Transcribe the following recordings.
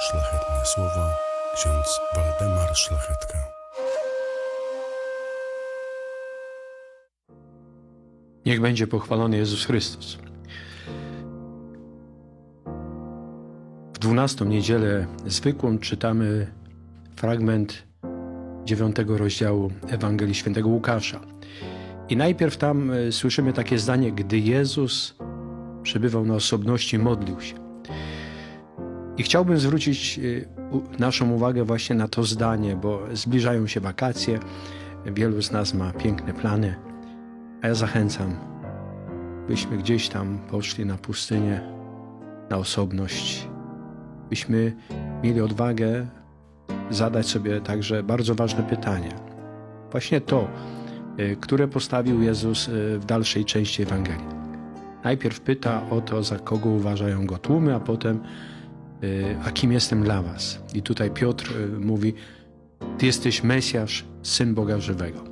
Szlachetne słowa ksiądz Waldemar Szlachetka. Niech będzie pochwalony Jezus Chrystus. W dwunastą niedzielę zwykłą czytamy fragment dziewiątego rozdziału Ewangelii Świętego Łukasza. I najpierw tam e, słyszymy takie zdanie, gdy Jezus przebywał na osobności, modlił się. I chciałbym zwrócić u- naszą uwagę właśnie na to zdanie, bo zbliżają się wakacje, wielu z nas ma piękne plany, a ja zachęcam, byśmy gdzieś tam poszli na pustynię, na osobność, byśmy mieli odwagę zadać sobie także bardzo ważne pytanie. Właśnie to, y, które postawił Jezus y, w dalszej części Ewangelii. Najpierw pyta o to, za kogo uważają go tłumy, a potem, y, a kim jestem dla was. I tutaj Piotr y, mówi, ty jesteś Mesjasz, Syn Boga Żywego.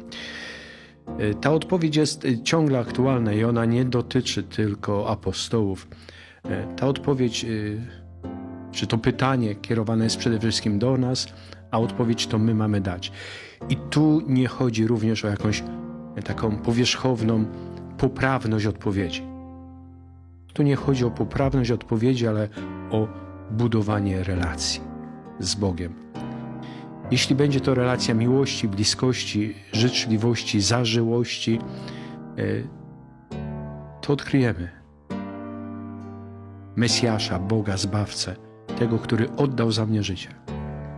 Y, Ta odpowiedź jest y, ciągle aktualna i ona nie dotyczy tylko apostołów. Y, Ta odpowiedź, y, czy to pytanie kierowane jest przede wszystkim do nas, a odpowiedź to my mamy dać. I tu nie chodzi również o jakąś y, taką powierzchowną poprawność odpowiedzi. Tu nie chodzi o poprawność odpowiedzi, ale o budowanie relacji z Bogiem. Jeśli będzie to relacja miłości, bliskości, życzliwości, zażyłości, e, to odkryjemy Mesjasza, Boga, Zbawcę, tego, który oddał za mnie życie.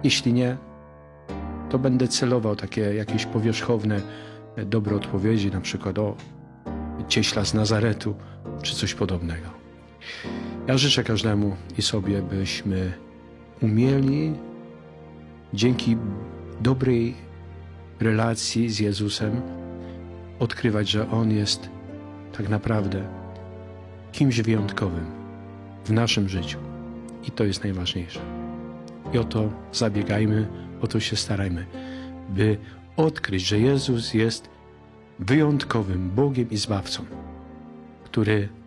Jeśli nie, to będę celował takie jakieś powierzchowne, e, dobre odpowiedzi, na przykład o cieśla z Nazaretu, czy coś podobnego. Ja życzę każdemu i sobie, byśmy umieli dzięki dobrej relacji z Jezusem odkrywać, że On jest tak naprawdę kimś wyjątkowym w naszym życiu. I to jest najważniejsze. I o to zabiegajmy, o to się starajmy, by odkryć, że Jezus jest wyjątkowym Bogiem i Zbawcą, który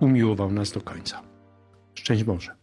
umiłował nas do końca. Szczęść Boże.